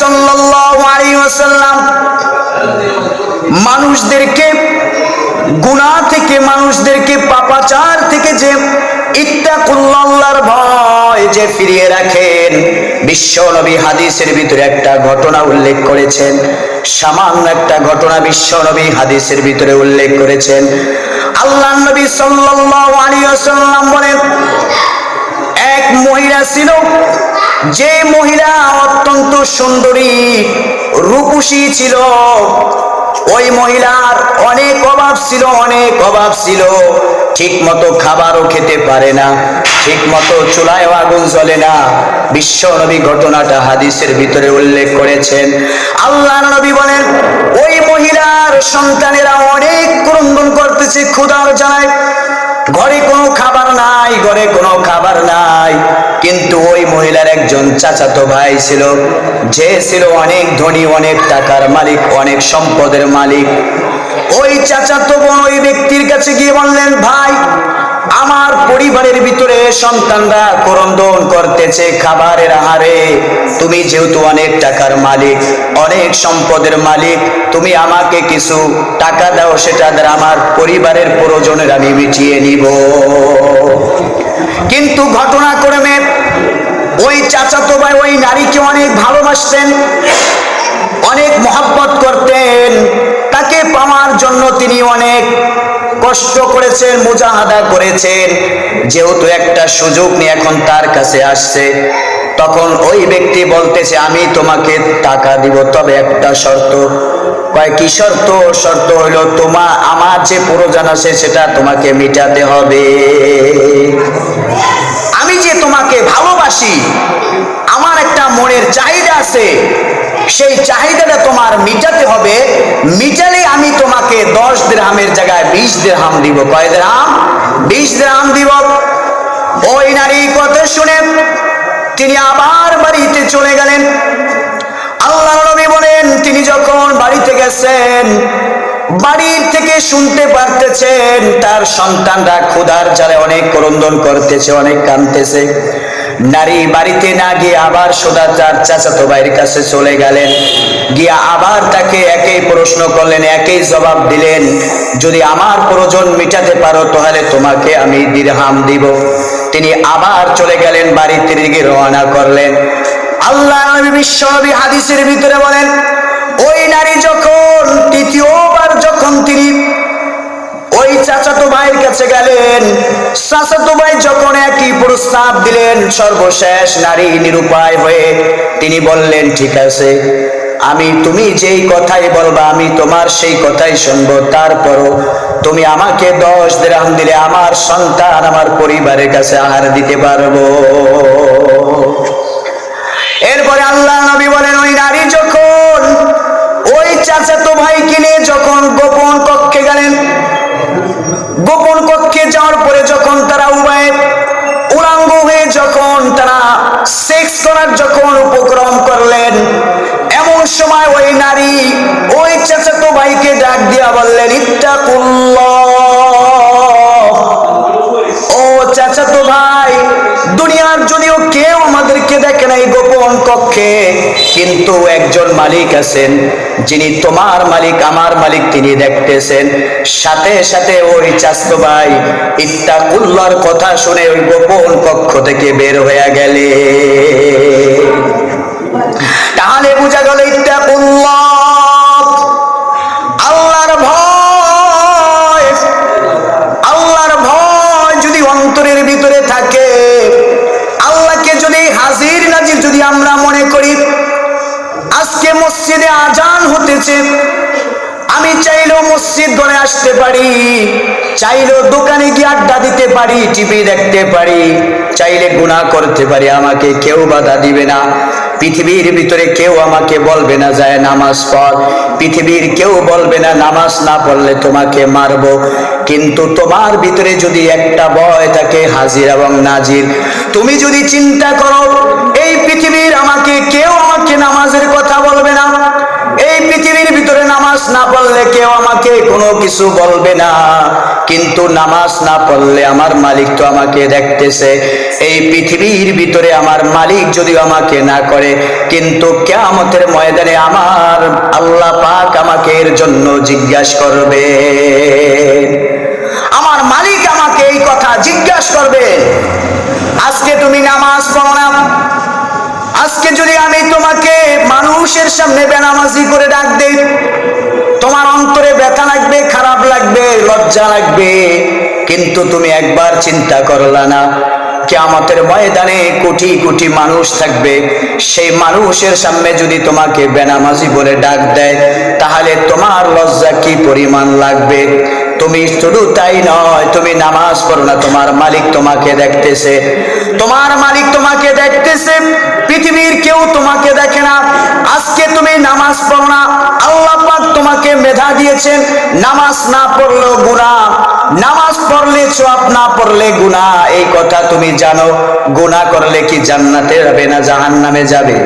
সাল্লাল্লাহু মানুষদেরকে, গুনাহ থেকে মানুষদেরকে, পাপাচার থেকে যে ইত্তাকুল্লাহর ভয় যে ফিরিয়ে রাখেন, বিশ্ব নবী হাদিসের ভিতরে একটা ঘটনা উল্লেখ করেছেন, সামান্য একটা ঘটনা বিশ্ব নবী হাদিসের ভিতরে উল্লেখ করেছেন। আল্লাহ নবী সাল্লাল্লাহু আলাইহি ওয়াসাল্লাম বলেন, এক মহিলা ছিল যে মহিলা অত্যন্ত সুন্দরী, রূপসী ছিল, ওই মহিলার অনেক অভাব ছিল, অনেক অভাব ছিল। ঠিক মতো খাবারও খেতে পারে না ঠিক মতো চুলায় আগুন জ্বলে না। বিশ্ব নবী ঘটনাটা হাদিসের ভিতরে উল্লেখ করেছেন। আল্লাহ নবী বলেন, ওই মহিলার সন্তানেরা অনেক ক্রন্দন করতেছে, ক্ষুধার জানায় ঘরে কোনো খাবার নাই, ঘরে কোনো খাবার নাই। কিন্তু ওই মহিলার একজন চাচাতো ভাই ছিল। যে ছিল অনেক ধনী, অনেক টাকার মালিক, অনেক সম্পদের মালিক। ওই চাচাতো বোন ওই ব্যক্তির কাছে গিয়ে বললেন, ভাই, আমার পরিবারের ভিতরে সন্তানরা করন্দন করতেছে খাবারের আহারে। তুমি যেহেতু অনেক টাকার মালিক, অনেক সম্পদের মালিক, তুমি আমাকে কিছু টাকা দাও, সেটা দ্বারা আমার পরিবারের প্রয়োজনের আমি মিটিয়ে নিব। কিন্তু ঘটনাক্রমে ওই চাচাতো ভাই, ওই নারীকে অনেক ভালোবাসতেন, অনেক মহাব্বত করতেন। তাকে পাওয়ার জন্য তিনি অনেক কষ্ট করেছেন, মুজাহাদা করেছেন। যেহেতু একটা সুযোগ নিয়ে এখন তার কাছে আসছে, তখন ওই ব্যক্তি বলতেছে, আমি তোমাকে টাকা দিব, তবে একটা শর্ত। কয়, কি শর্ত? শর্ত হইল, তোমা, আমার যে প্রয়োজন আছে সেটা তোমাকে মিটাতে হবে। আমি যে তোমাকে ভালোবাসি। আমার একটা মনের চাহিদা আছে। সেই চাহিদাটা তোমার মিটাতে হবে। মিটালে আমি তোমাকে দশ দিরহামের জায়গায় বিশ দিরহাম দিব। কয় দিরহাম বিশ দিরহাম দিব। ওই নারী কথা শুনে তিনি আবার বাড়িতে চলে গেলেন। আল্লাহ নবী বলেন, তিনি যখন বাড়িতে গেছেন, বাড়ির থেকে শুনতে পারতেছেন, তার সন্তানরা ক্ষুধার জালে অনেক করন্দন করতেছে, অনেক কাঁদতেছে। নারী বাড়িতে না গিয়ে আবার সোজা চার চাচাতো ভাইয়ের কাছে চলে গেলেন। গিয়া আবার তাকে একই প্রশ্ন করলেন, একই জবাব দিলেন, যদি আমার প্রয়োজন মিটাতে পারো, তাহলে তোমাকে আমি দিরহাম দিব। তিনি আবার চলে গেলেন বাড়িতে দিকে রওনা করলেন। আল্লাহ নবী বিশ্বনবী হাদিসের ভিতরে বলেন, ওই নারী যখন চাচাতো ভাইয়ের কাছে গেলেন। চাচাতো ভাই যখন একই প্রস্তাব দিলেন, সর্বশেষ নারী নিরুপায় হয়ে তিনি বললেন, ঠিক আছে, আমি তুমি যেই কথাই বলবা, আমি তোমার সেই কথাই শুনব। তারপরও তুমি আমাকে দশ দিরাম দিলে আমার সন্তান আমার পরিবারের কাছে আহার দিতে পারব। যাওয়ার পরে যখন তারা উভয়ে উলাঙ্গ হয়ে যখন তারা সেক্স করার যখন উপক্রম করলেন, এমন সময় ওই নারী ওই চাচাতো ভাইকে ডাক দিয়া বললেন, ইত্তাকুল্লাহ। ও চাচাতো ভাই, দুনিয়ার যদিও কেউ আমাদেরকে দেখে নাই গোপন কক্ষে। কিন্তু একজন মালিক আছেন, যিনি তোমার মালিক, আমার মালিক তিনি দেখতেছেন। সাথে সাথে ওই চাস্তো ভাই ইত্তাকুল্লার কথা শুনে ওই গোপন কক্ষ থেকে বের হয়ে গেলে আজান আমি চাইলেও মসজিদ গড়ে আসতে পারি, চাইলেও দোকানে গিয়ে আড্ডা দিতে পারি টিভি দেখতে পারি, চাইলে গুণা করতে পারি, আমাকে কেউ বাধা দিবে না। পৃথিবীর ভিতরে কেউ আমাকে বলবে না, যায় নামাজ পড়। পৃথিবীর কেউ বলবে না, নামাজ না পড়লে তোমাকে মারবো। কিন্তু তোমার ভিতরে যদি একটা ভয় থাকে, হাজির এবং নাজির। তুমি যদি চিন্তা করো এই পৃথিবীর আমাকে কেউ আমাকে নামাজের কথা বলবে না এই পৃথিবীর ভিতরে নামাজ না পড়লে কেউ আমাকে কোনো কিছু বলবে না। কিন্তু নামাজ না পড়লে আমার মালিক তো আমাকে দেখতেছে। এই পৃথিবীর ভিতরে আমার মালিক যদিও আমাকে না করে, কিন্তু কেয়ামতের ময়দানে আমার আল্লাহ পাক আমাকে এর জন্য জিজ্ঞাসা করবে। আমার মালিক আমাকে এই কথা জিজ্ঞাসা করবে, আজকে তুমি নামাজ পড়ো না? আজকে যদি আমি তোমাকে মানুষের সামনে বেনামাজি করে ডাক দেই লাগবে লজ্জা লাগবে। কিন্তু তুমি একবার চিন্তা করলা না, কেয়ামতের ময়দানে কোটি কোটি মানুষ থাকবে। সেই মানুষের সামনে যদি তোমাকে বেনামাজি বলে ডাক দেয়, তাহলে তোমার লজ্জা কি পরিমাণ লাগবে? তুমি শুধু তাই নয়, তুমি নামাজ পড়ো না, তোমার মালিক তোমাকে দেখতেছে। তোমার মালিক তোমাকে দেখতেছে, পৃথিবীর কেউ তোমাকে দেখে না। আজকে তুমি নামাজ পড়ো না তোমাকে মেধা দিয়েছেন, নামাজ না পড়লেও গুণা নামাজ পড়লে চপ না পড়লে গুণা এই কথা তুমি জানো গুণা করলে কি জান্নাতে যাবে না জাহান নামে যাবে?